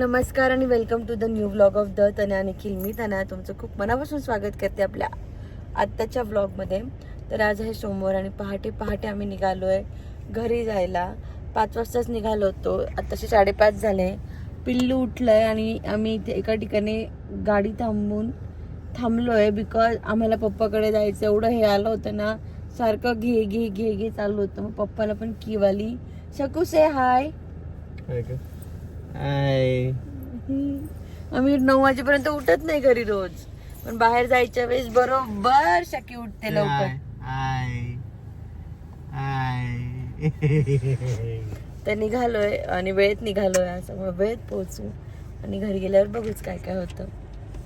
नमस्कार आणि welcome to the new vlog of the Tanya Nikhil मी तन्या तुमचं खूप मनापासून स्वागत करते आपल्या आत्ताच्या व्लॉगमध्ये तर आज आहे सोमवार आणि पहाटे पहाटे आम्ही निघालो आहे घरी जायला. पाच वाजताच निघालो होतो. आत्ताशे साडेपाच झाले. पिल्लू उठलं आहे आणि आम्ही इथे एका ठिकाणी गाडी थांबून थांबलो आहे बिकॉज आम्हाला पप्पाकडे जायचं. एवढं हे आलं होतं ना सारखं घे घे घे घे चालू होतं. मग पप्पाला पण किवाली शकूस आहे हाय हाय आम्ही नऊ वाजेपर्यंत उठत नाही घरी रोज. पण बाहेर जायच्या वेळेस बरोबर शकी उठते लवकर. हाय हाय तर निघालोय आणि वेळेत निघालोय असं मग वेळेत पोहोचू. आणि घरी गेल्यावर बघूच काय काय होतं.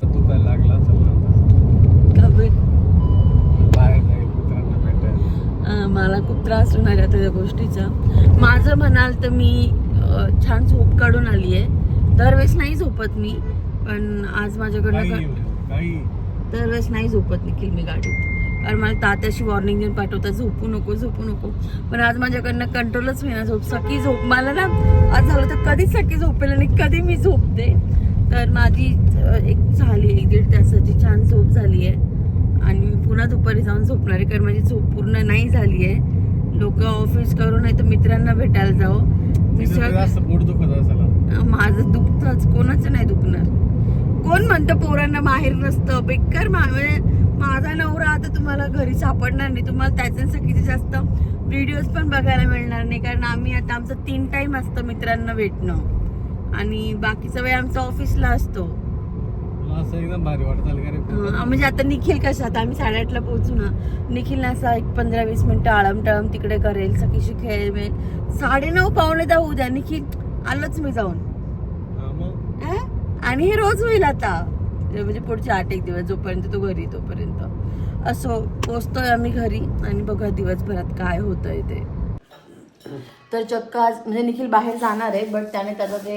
दुखायला लागला मला खूप त्रास होणार आहे त्या गोष्टीचा. माझं म्हणाल तर मी छान झोप काढून आली आहे. दरवेळेस नाही झोपत मी पण आज माझ्याकडनं दरवेळेस नाही झोपत निखिल मी गाडीत. कारण मला तात्याशी वॉर्निंग देऊन पाठवतात झोपू नको झोपू नको. पण आज माझ्याकडनं कंट्रोलच होईना झोप. सकी झोप मला ना आज झालं तर कधी सकी झोपेल आणि कधी मी झोपते. तर माझी एक झाली एक दीड तासाची छान झोप झाली आहे. आणि मी पुन्हा दुपारी जाऊन झोपणार आहे कारण माझी झोप पूर्ण नाही झाली आहे. लोक ऑफिस करून नाही तर मित्रांना भेटायला असेल. माझं दुखतच. कोणाचं नाही दुखणार. कोण म्हणतं पोरांना माहेर नसतं? बेकार मा- म्हणजे माझा नवरा आता तुम्हाला घरी सापडणार नाही. तुम्हाला त्याच्यासाठी जास्त व्हिडिओज पण बघायला मिळणार नाही. कारण आम्ही आता आमचं तीन टाइम असतं मित्रांना भेटणं. आणि बाकीचा वेळ आमचा ऑफिसला असतो. असं एकदम भारी वाटत म्हणजे आता निखिल कसं आता आम्ही साडेआठला पोहोचू ना. निखिल असा एक पंधरा वीस मिनिटं आळम टाळम तिकडे करेल सखीशी खेळ मिळेल. साडे नऊ पावणे दहा उद्या. निखिल आलोच मी जाऊन. हा? आणि हे रोज होईल आता. म्हणजे पुढचे आठ एक दिवस जोपर्यंत तो घरी तोपर्यंत. असो पोचतोय आम्ही घरी आणि बघा दिवसभरात काय होतंय ते. तर चक्क आज म्हणजे निखिल बाहेर जाणार आहे बट त्याने त्याचं ते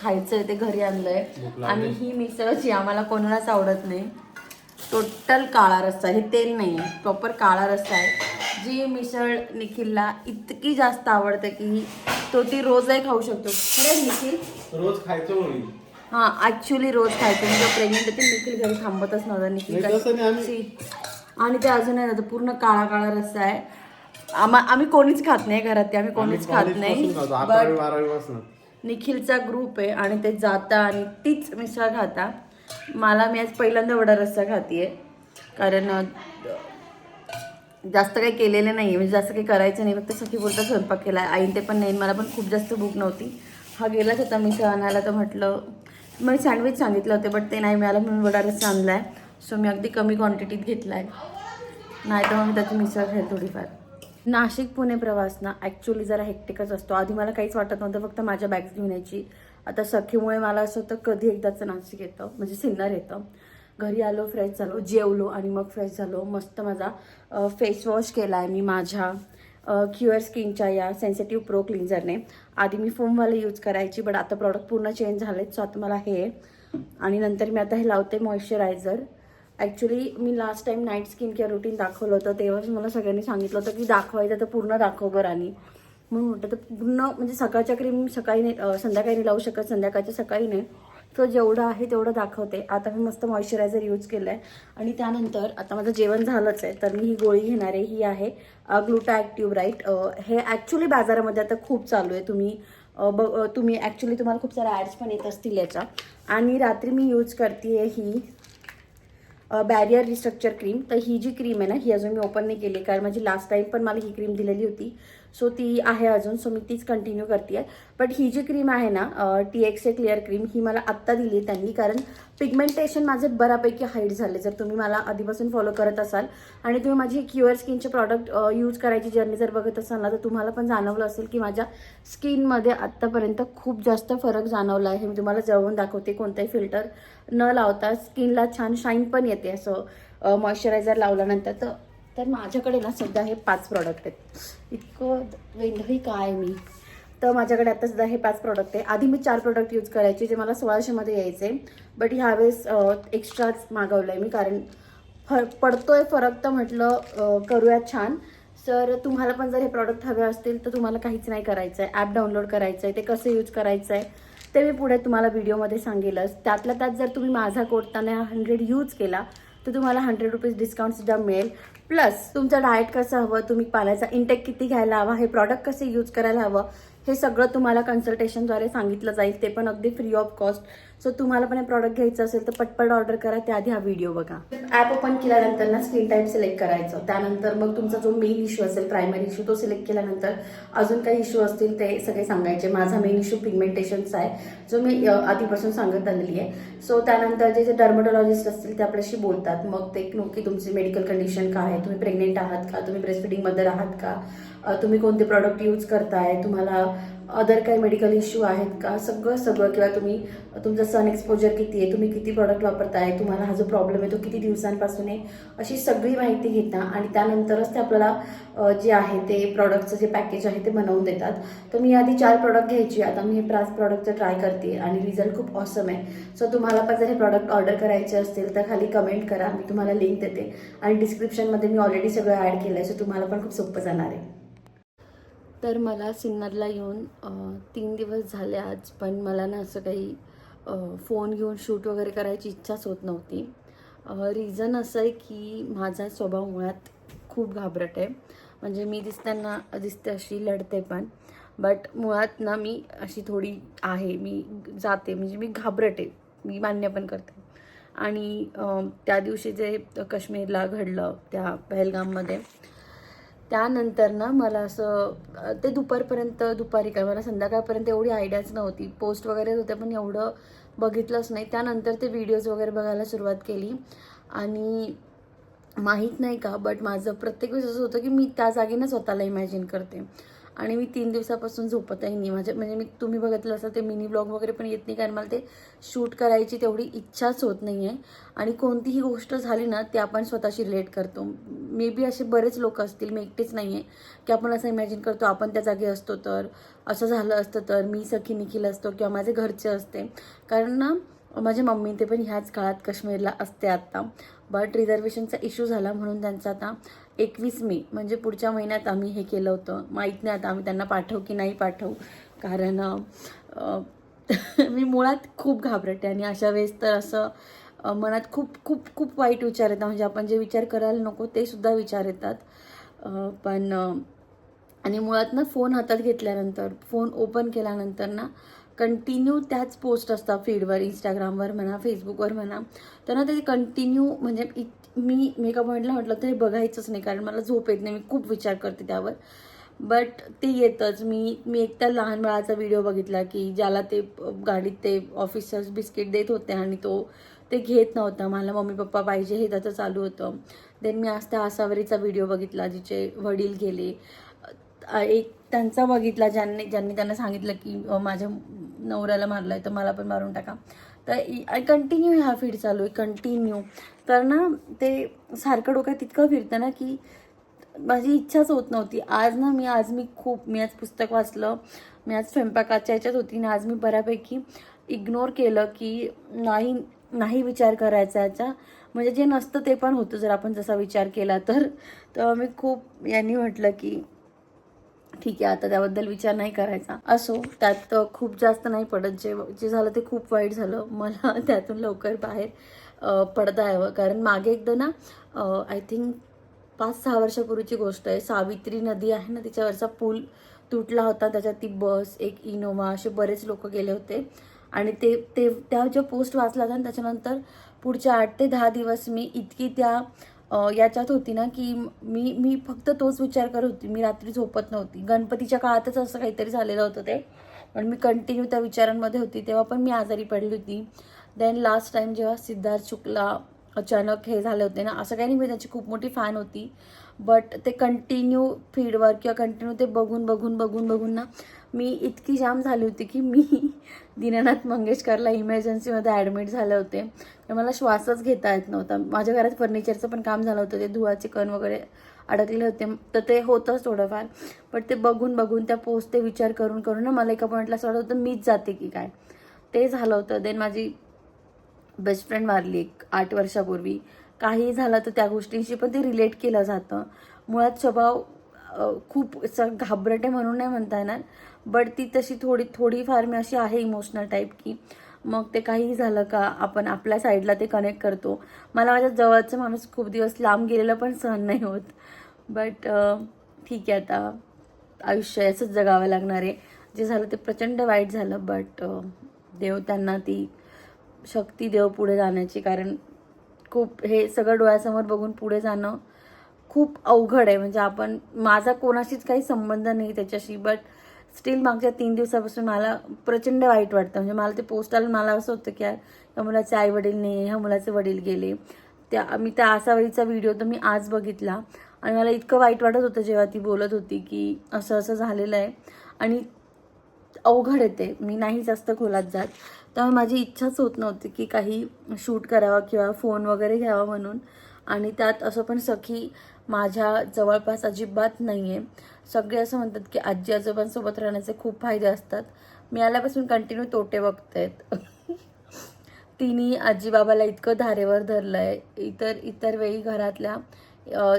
खायचं आहे ते घरी आणलंय. भूक लागली. आणि ही मिसळची आम्हाला कोणालाच आवडत नाही टोटल काळा रस्सा हे तेल नाही आहे प्रॉपर काळा रस्सा आहे. जी मिसळ निखिलला इतकी जास्त आवडते की तो ती रोजही खाऊ शकतो. खरं निखिल? रोज खायचं हा ऍक्च्युली रोज खायचं. मी जेव्हा प्रेग्नेंट होते निखिल घरी थांबतच नव्हता. निखिल आणि ते अजून आहे ना तो पूर्ण काळा काळा रस्सा आहे. आम्हा आम्ही कोणीच खात नाही घरात ते आम्ही कोणीच खात नाही. अकरावी बट निखिलचा ग्रुप आहे आणि ते जाता आणि तीच मिसळ खाता. मला मी आज पहिल्यांदा वडा रस्सा खातीये. कारण अं, जास्त काही केलेलं नाही म्हणजे जास्त काही करायचं नाही. फक्त सखी बोलता स्वयंपाक केला आईन ते पण नाही. मला पण खूप जास्त भूक नव्हती. हा गेलाच होता मिसळ आणायला. तर म्हटलं मी सँडविच सांगितलं होते बट ते नाही मिळालं. म्हणून वडा रस्सा आणला आहे सो मी अगदी कमी क्वांटिटीत घेतला आहे नाही तर मग मी त्याची मिसळ खाईल थोडीफार. नाशिक पुणे प्रवास ना ॲक्च्युली जरा हेक्टिकच असतो. आधी मला काहीच वाटत नव्हतं फक्त माझ्या बॅग्स घेऊन यायची आता सखीमुळे मला असं होतं कधी एकदाचं नाशिक येतं. म्हणजे सिन्नर येतं. घरी आलो फ्रेश झालो जेवलो आणि मग फ्रेश झालो. मस्त माझा फेस वॉश केला आहे मी माझ्या. क्युअर स्किनच्या या सेन्सिटिव्ह प्रो क्लिन्झरने आधी मी फोमवाले यूज करायची बट आता प्रॉडक्ट पूर्ण चेंज झालेत सो आता मला हे. आहे. आणि नंतर मी आता हे लावते मॉइश्चरायझर ॲक्च्युली मी last time night skin care routine दाखवलं होतं. तेव्हाच मला सगळ्यांनी सांगितलं होतं की दाखवायचं तर पूर्ण दाखव बरं आणि. म्हणून म्हटलं तर पूर्ण म्हणजे सकाळच्या क्रीम सकाळी नाही संध्याकाळी नाही लावू शकत संध्याकाळच्या सकाळी नाही. तो जेवढं आहे तेवढं दाखवते. आता मी मस्त मॉइश्चरायझर यूज केलं आहे आणि त्यानंतर आता माझं जेवण झालंच आहे. तर मी ही गोळी घेणार आहे. ही आहे ग्लुटा ॲक्टिव्ह राईट हे ॲक्च्युली बाजारामध्ये आता खूप चालू आहे. तुम्ही ब तुम्ही ॲक्च्युली तुम्हाला खूप साऱ्या ॲड्स पण येत असतील याच्या. आणि रात्री मी यूज करते ही बॅरियर रिस्ट्रक्चर क्रीम तर ही जी क्रीम आहे ना ही अजून मी ओपन नाही केली. कारण माझी लास्ट टाईम पण मला ही क्रीम दिलेली होती. सो ती आहे अजून. सो मी तीच कंटिन्यू करते आहे. बट ही जी क्रीम आहे ना T X A clear cream ही मला आत्ता दिली त्यांनी. कारण पिगमेंटेशन माझे बऱ्यापैकी हाईट झाले. जर तुम्ही मला आधीपासून फॉलो करत असाल आणि तुम्ही माझी क्युअर स्किनचे प्रॉडक्ट यूज करायची जर्नी जर बघत असाल ना तर तुम्हाला पण जाणवलं असेल की माझ्या स्किनमध्ये आत्तापर्यंत खूप जास्त फरक जाणवला आहे. मी तुम्हाला जवळून दाखवते. कोणताही फिल्टर न लावता स्किनला छान शाईन पण येते. असं मॉइश्चरायझर लावल्यानंतर. तर तर माझ्याकडे ना सध्या हे पाच प्रॉडक्ट आहेत. इतकं वेंधळी काय मी? तर माझ्याकडे आता सुद्धा हे पाच प्रॉडक्ट आहे. आधी मी चार प्रॉडक्ट यूज करायचे जे मला सोळाशेमध्ये यायचे. बट ह्यावेळेस एक्स्ट्राच मागवलं आहे मी कारण फर पडतोय फरक तर म्हटलं करूया छान. सर तुम्हाला पण जर हे प्रॉडक्ट हवे असतील तर तुम्हाला काहीच नाही करायचं आहे ॲप डाउनलोड करायचं आहे ते कसं यूज करायचं आहे ते मी पुढे तुम्हाला व्हिडिओमध्ये सांगेलच. त्यातल्या त्यात जर तुम्ही माझा कोडताना हंड्रेड यूज केला तर तुम्हाला हंड्रेड रुपीज डिस्काउंटसुद्धा मिळेल. प्लस तुमचं डाएट कसं हवं तुम्ही पाण्याचा इंटेक किती घ्यायला हवा हे प्रॉडक्ट कसे यूज करायला हवं हे सगळं तुम्हाला कन्सल्टेशनद्वारे सांगितलं जाईल. ते पण अगदी फ्री ऑफ कॉस्ट सो तुम्हाला पण हे प्रॉडक्ट घ्यायचं असेल तर पटपट ऑर्डर करा. त्याआधी हा व्हिडिओ बघा. ॲप ओपन केल्यानंतर ना स्क्रीन टाईम सिलेक्ट करायचं. त्यानंतर मग तुमचा जो मेन इश्यू असेल प्रायमरी इश्यू तो सिलेक्ट केल्यानंतर अजून काही इश्यू असतील ते सगळे सांगायचे. माझा मेन इश्यू पिगमेंटेशनचा आहे जो मी आधीपासून सांगत आलेली आहे सो त्यानंतर जे जे डर्मोटॉलॉजिस्ट असतील ते आपल्याशी बोलतात. मग ते की तुमची मेडिकल कंडिशन काय आहे? तुम्ही प्रेग्नेंट आहात का? तुम्ही ब्रेस्ट फिडिंगमध्ये आहात का? तुम्ही कोणते प्रॉडक्ट यूज करताय? तुम्हाला अदर काही मेडिकल इश्यू आहेत का? सगळं सगळं. किंवा तुम्ही तुमचं सन एक्सपोजर किती आहे? तुम्ही किती प्रॉडक्ट वापरताय? तुम्हाला हा जो प्रॉब्लेम आहे तो किती दिवसांपासून आहे? अशी सगळी माहिती घेता आणि त्यानंतरच ते आपल्याला जे आहे ते प्रॉडक्टचं जे पॅकेज आहे ते बनवून देतात. तर मी आधी चार प्रॉडक्ट घ्यायची. आता मी हे प्राच प्रॉडक्टचं ट्राय करते आणि रिझल्ट खूप ऑसम आहे. सो तुम्हाला पण जर हे प्रॉडक्ट ऑर्डर करायचे असतील तर खाली कमेंट करा. मी तुम्हाला लिंक देते. आणि डिस्क्रिप्शनमध्ये मी ऑलरेडी सगळं ॲड केलं आहे सो तुम्हाला पण खूप सोपं जाणार आहे. तर मला सिन्नरला येऊन तीन दिवस झाले आज पण मला ना असं काही फोन घेऊन शूट वगैरे करायची इच्छाच होत नव्हती. रिझन असं आहे की माझा स्वभाव मुळात खूप घाबरट आहे. म्हणजे मी दिसताना दिसते अशी लढते पण. बट मुळात ना मी अशी थोडी आहे मी जाते म्हणजे मी घाबरट आहे. मी मान्य पण करते. आणि त्या दिवशी जे काश्मीरला घडलं त्या पहलगाममध्ये त्यानंतर ना मला असं ते दुपारपर्यंत दुपारी काय मला संध्याकाळपर्यंत एवढी आयडियाच नव्हती. पोस्ट वगैरे होते पण एवढं बघितलंच नाही. त्यानंतर ते व्हिडिओज वगैरे बघायला सुरुवात केली. आणि माहीत नाही का बट माझं प्रत्येक वेळेस असं होतं की मी त्या जागेनं स्वतःला इमॅजिन करते. आणि मी तीन दिवसापासून झोपतही नाही. माझ्या म्हणजे मी तुम्ही बघितलं असं ते मिनी ब्लॉग वगैरे पण येत नाही कारण मला ते शूट करायची तेवढी इच्छाच होत नाही आहे आणि कोणतीही गोष्ट झाली ना ते आपण स्वतःशी रिलेट करतो. मे बी असे बरेच लोक असतील मी एकटेच नाही आहे की आपण असं इमॅजिन करतो आपण त्या जागी असतो तर असं झालं असतं तर मी सखी निखिल असतो किंवा माझे घरचे असते. कारण ना माझ्या मम्मी ते पण ह्याच काळात काश्मीरला असते आत्ता बट रिझर्वेशनचा इश्यू झाला म्हणून त्यांचा आता एकवीस मे म्हणजे पुढच्या महिन्यात आम्ही हे केलं होतं. माहीत नाही आता आम्ही त्यांना पाठवू की नाही पाठवू. कारण मी मुळात खूप घाबरते आणि अशा वेळेस तर असं मनात खूप खूप खूप वाईट विचार येतात. म्हणजे आपण जे विचार करायला नको ते सुद्धा विचार येतात. पण आणि मुळात ना फोन हातात घेतल्यानंतर फोन ओपन केल्यानंतर ना कंटिन्यू त्याच पोस्ट असतात फीडवर इंस्टाग्रामवर म्हणा फेसबुकवर म्हणा तर ना ते कंटिन्यू म्हणजे इत मी मेकअप पॉईंटला म्हटलं तर हे बघायचंच नाही कारण मला झोप येत नाही. मी खूप विचार करते त्यावर. बट ते येतच. मी मी एक त्या लहान बाळाचा व्हिडिओ बघितला की ज्याला ते गाडीत ते ऑफिसर्स बिस्किट देत होते आणि तो ते घेत नव्हता. मला मम्मी पप्पा पाहिजे हे त्याचं चालू होतं. देन मी आज त्या आसावरीचा व्हिडिओ बघितला जिचे वडील गेले. एक त्यांचा बघितला ज्यांनी ज्यांनी त्यांना सांगितलं की माझ्या नवऱ्याला मारलं आहे तर मला पण मारून टाका. तर कंटिन्यू ह्या फीड चालू आहे कंटिन्यू तर ना ते सारखं डोक्यात इतकं फिरतं ना की माझी इच्छाच होत नव्हती. आज ना मी आज मी खूप मी आज पुस्तक वाचलं मी आज स्वयंपाकाच्या याच्यात होती आणि आज मी बऱ्यापैकी इग्नोर केलं की नाही नाही विचार करायचा याचा. म्हणजे जे नसतं ते पण होतं जर आपण जसा विचार केला तर. तर मी खूप यांनी म्हटलं की ठीक आहे आता त्याबद्दल विचार नाही करायचा. असो त्यात खूप जास्त नाही पडत. जे जे झालं ते खूप वाईट झालं. मला त्यातून लवकर बाहेर पडता यावं. कारण मागे एकदा ना आय थिंक पाच सहा वर्षापूर्वीची गोष्ट आहे. सावित्री नदी आहे ना तिच्यावरचा पूल तुटला होता. त्याच्यात ती बस एक इनोवा असे बरेच लोक गेले होते. आणि ते ते त्या ज्या पोस्ट वाचला होता त्याच्यानंतर पुढच्या आठ ते दहा दिवस मी इतकी त्या याच्यात होती ना की मी मी फक्त तोच विचार करत होती. मी रात्री झोपत नव्हती. गणपतीच्या काळातच असं काहीतरी झालेलं होतं ते. पण मी कंटिन्यू त्या विचारांमध्ये होती. तेव्हा पण मी आजारी पडली होती. देन लास्ट टाइम जेव्हा सिद्धार्थ शुक्ला अचानक हे झाले होते ना असं काही नाही मी त्याची खूप मोठी फॅन होती. बट ते कंटिन्यू फीडवर किंवा कंटिन्यू ते बघून बघून बघून बघून ना मी इतकी जाम झाली होती की मी दीनानाथ मंगेशकरला इमर्जन्सीमध्ये ॲडमिट झाले होते. तर मला श्वासच घेता येत नव्हता. माझ्या घरात फर्निचरचं पण काम झालं होतं. ते धुवाचे कण वगैरे अडकले होते. तर ते होतंच थोडंफार. बट ते बघून बघून त्या पोस्ट ते विचार करून करून ना मला एका पॉईंटला असं वाटत होतं मीच जाते की काय? ते झालं होतं. देन माझी बेस्ट फ्रेंड मारली एक आठ वर्षापूर्वी. काही झालं तर त्या गोष्टींशी पण ते रिलेट केलं जातं. मुळात स्वभाव खूप असं घाबरटे म्हणून नाही म्हणता येणार. बट ती तशी थोडी थोडीफार मी अशी आहे इमोशनल टाईप की मग ते काही झालं का आपण आपल्या साईडला ते कनेक्ट करतो. मला माझ्या जवळचं माणूस खूप दिवस लांब गेलेलं पण सहन नाही होत. बट ठीक आहे आता. आयुष्य असंच जगावं लागणार आहे. जे झालं ते प्रचंड वाईट झालं. बट देव त्यांना ती शक्ती देव पुढे जाण्याची. कारण खूप हे सगळं डोळ्यासमोर बघून पुढे जाणं खूप अवघड आहे. म्हणजे आपण माझा कोणाशीच काही संबंध नाही त्याच्याशी बट स्टील मागच्या तीन दिवसापासून मला प्रचंड वाईट वाटतं. म्हणजे मला ते पोस्ट आलं मला असं होतं की यार ह्या मुलाचे आई वडील नाही ह्या मुलाचे वडील गेले. त्या मी त्या आसावरीचा व्हिडिओ तर मी आज बघितला. आणि मला इतकं वाईट वाटत होतं जेव्हा ती बोलत होती की असं असं झालेलं आहे. आणि अवघड येते मी नाही जास्त खोलात जात. त्यामुळे माझी इच्छाच होत नव्हती की काही शूट करावा किंवा फोन वगैरे घ्यावा म्हणून. आणि त्यात असं पण सखी माझ्या जवळपास अजिबात नाही आहे सगळे असं म्हणतात की आजी आजोबांसोबत राहण्याचे खूप फायदे असतात. मी आल्यापासून कंटिन्यू तोटे बघतायत. तिने आजीबाबाला इतकं धारेवर धरलं आहे इतर इतर वेळी घरातल्या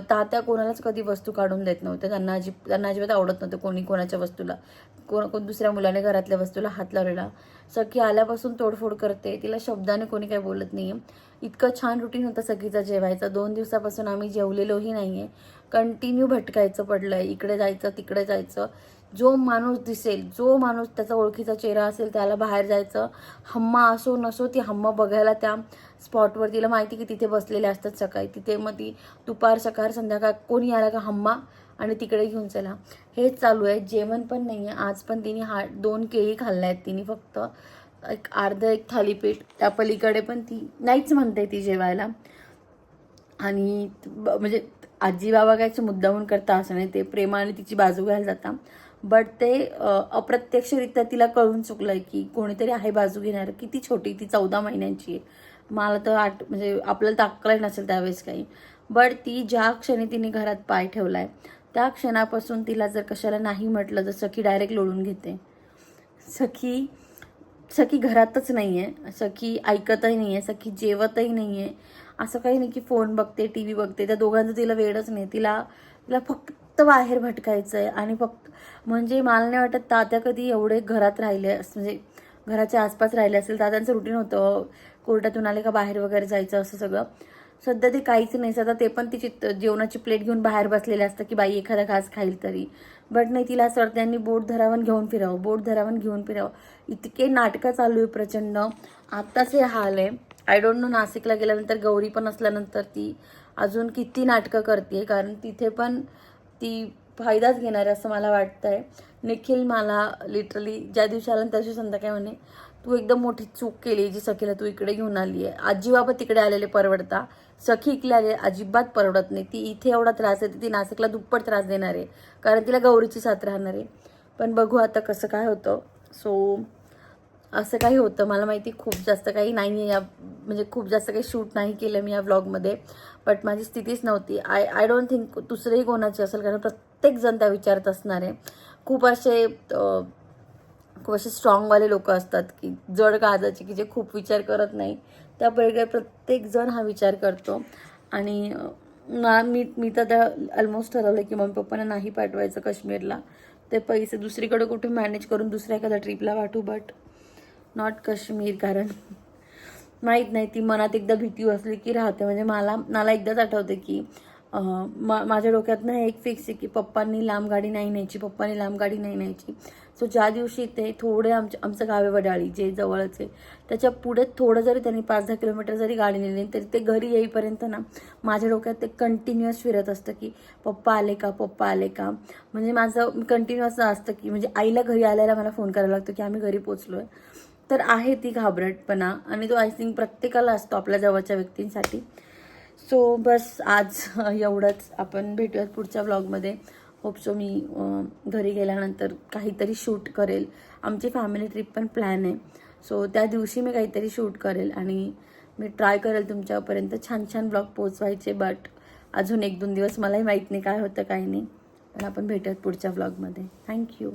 तात्या कोणालाच कधी वस्तू काढून देत नव्हते. त्यांना अजिब त्यांना अजिबात आवडत नव्हतं कोणी कोणाच्या वस्तूला. कोण कोण दुसऱ्या मुलाने घरातल्या वस्तूला हात लावलेला. सखी आल्यापासून तोडफोड करते. तिला शब्दाने कोणी काही बोलत नाही इतकं छान रुटीन होतं सखीचा जेवायचा. दोन दिवसापासून आम्ही जेवलेलोही नाही आहे कंटिन्यू भटकायचं पडलं आहे इकडे जायचं तिकडे जायचं. जो माणूस दिसेल जो माणूस त्याचा ओळखीचा चेहरा असेल त्याला बाहेर जायचं हम्मा असो नसो ती हम्मा बघायला त्या स्पॉटवर तिला माहिती की तिथे बसलेले असतात सकाळी. तिथे मग ती दुपार सकाळ संध्याकाळ कोणी आला का हम्मा? आणि तिकडे घेऊन चला. हेच चालू आहे. जेवण पण नाही आहे. आज पण तिने हा दोन केळी खाल्ल्या आहेत तिने फक्त. एक अर्ध एक थालीपीठ त्या पलीकडे पण ती नाहीच म्हणते ती जेवायला. आणि ब- म्हणजे आजी बाबा कायचं मुद्दामून करता असं नाही. ते प्रेमाने तिची बाजू घ्यायला जाता. बट ते अप्रत्यक्षरित्या तिला कळून चुकलं आहे की कोणीतरी आहे बाजू घेणार किती छोटी ती चौदा महिन्यांची आहे. मला तर आठ म्हणजे आपल्याला दाखलं नसेल त्यावेळेस काही. बट ती ज्या क्षणी तिने घरात पाय ठेवला आहे त्या क्षणापासून तिला जर कशाला नाही म्हटलं तर सखी डायरेक्ट लोळून घेते. सखी सखी घरातच नाही आहे सखी ऐकतही नाही आहे सखी जेवतही नाही आहे असं काही नाही की फोन बघते टी व्ही बघते त्या दोघांचं तिला वेळच नाही. तिला तिला फक्त फक्त बाहेर भटकायचं आहे आणि फक्त म्हणजे मला नाही वाटत तात्या कधी एवढे घरात राहिले म्हणजे घराच्या आसपास राहिले असेल. तात्यांचं रुटीन होतं. कोर्टातून आले का बाहेर वगैरे जायचं असं सगळं. सध्या ते काहीच नाही. सध्या ते पण तिची जेवणाची प्लेट घेऊन बाहेर बसलेले असतं की बाई एखादा घास खाईल तरी. बट नाही तिला असं वाटतं त्यांनी बोट धरावून घेऊन फिरावं. बोट धरावून घेऊन फिरावं. इतके नाटकं चालू आहे प्रचंड. आत्ताच हे हाल आहे. आय डोंट नो नाशिकला गेल्यानंतर गौरी पण असल्यानंतर ती अजून किती नाटकं करते कारण तिथे पण ती फायदाच घेणार आहे असं मला वाटतं आहे निखिल मला लिटरली ज्या दिवशी आला त्या दिवशी संध्याकाळी म्हणे तू एकदम मोठी चूक केली जी सखीला तू इकडे घेऊन आली आहे आजी तिकडे आलेले परवडता. सखी इकडे आले अजिबात परवडत नाही. ती इथे एवढा त्रास आहे ती नाशिकला दुप्पट त्रास देणार. आहे कारण तिला गौरीची साथ राहणार. आहे पण बघू आता कसं काय होतं. सो असं काही होतं. मला माहिती खूप जास्त काही नाही आहे या म्हणजे खूप जास्त काही शूट नाही केलं मी या व्लॉगमध्ये बट माझी स्थितीच नव्हती. आय आय डोंट थिंक दुसरंही कोणाची असेल कारण प्रत्येकजण त्या विचारत असणार आहे. खूप असे खूप असे स्ट्रॉंगवाले लोक असतात की जड काळजाचे की जे खूप विचार करत नाही. त्यापैकी प्रत्येकजण हा विचार करतो. आणि मला मी मी तर त्या ऑलमोस्ट ठरवलं की मम्मी पप्पांना नाही पाठवायचं काश्मीरला. ते पैसे दुसरीकडे कुठे मॅनेज करून दुसऱ्या एखाद्या ट्रिपला पाठवू बट नॉट काश्मीर कारण माहीत नाही ती मनात एकदा भीती बसली की राहते. म्हणजे मला मला एकदाच आठवते की मा माझ्या डोक्यात ना एक फिक्स आहे की पप्पांनी लांब गाडी नाही न्यायची पप्पांनी लांब गाडी नाही न्यायची. सो ज्या दिवशी ते थोडे आमच्या आमचं गावे वडाळी जे जवळच आहे त्याच्या पुढे थोडं जरी त्यांनी पाच दहा किलोमीटर जरी गाडी नेली तरी ते घरी येईपर्यंत ना माझ्या डोक्यात ते कंटिन्युअस फिरत असतं की पप्पा आले का पप्पा आले का? म्हणजे माझं कंटिन्युअस असतं की म्हणजे आईला घरी आल्याला मला फोन करायला लागतो की आम्ही घरी पोचलो आहे तर आहे ती घाबरटपणा आणि तो आय थिंक प्रत्येकाला असतो आपल्या जवळच्या व्यक्तींसाठी. सो बस आज एवढंच. आपण भेटूयात पुढच्या व्लॉगमध्ये होप सो मी घरी गेल्यानंतर काहीतरी शूट करेल. आमची फॅमिली ट्रिप पण प्लॅन आहे. सो त्या दिवशी मी काहीतरी शूट करेल आणि मी ट्राय करेल तुमच्यापर्यंत छान छान ब्लॉग पोचवायचे बट अजून एक दोन दिवस मलाही माहीत नाही काय होतं काय नाही. पण आपण भेटूयात पुढच्या व्लॉगमध्ये थँक्यू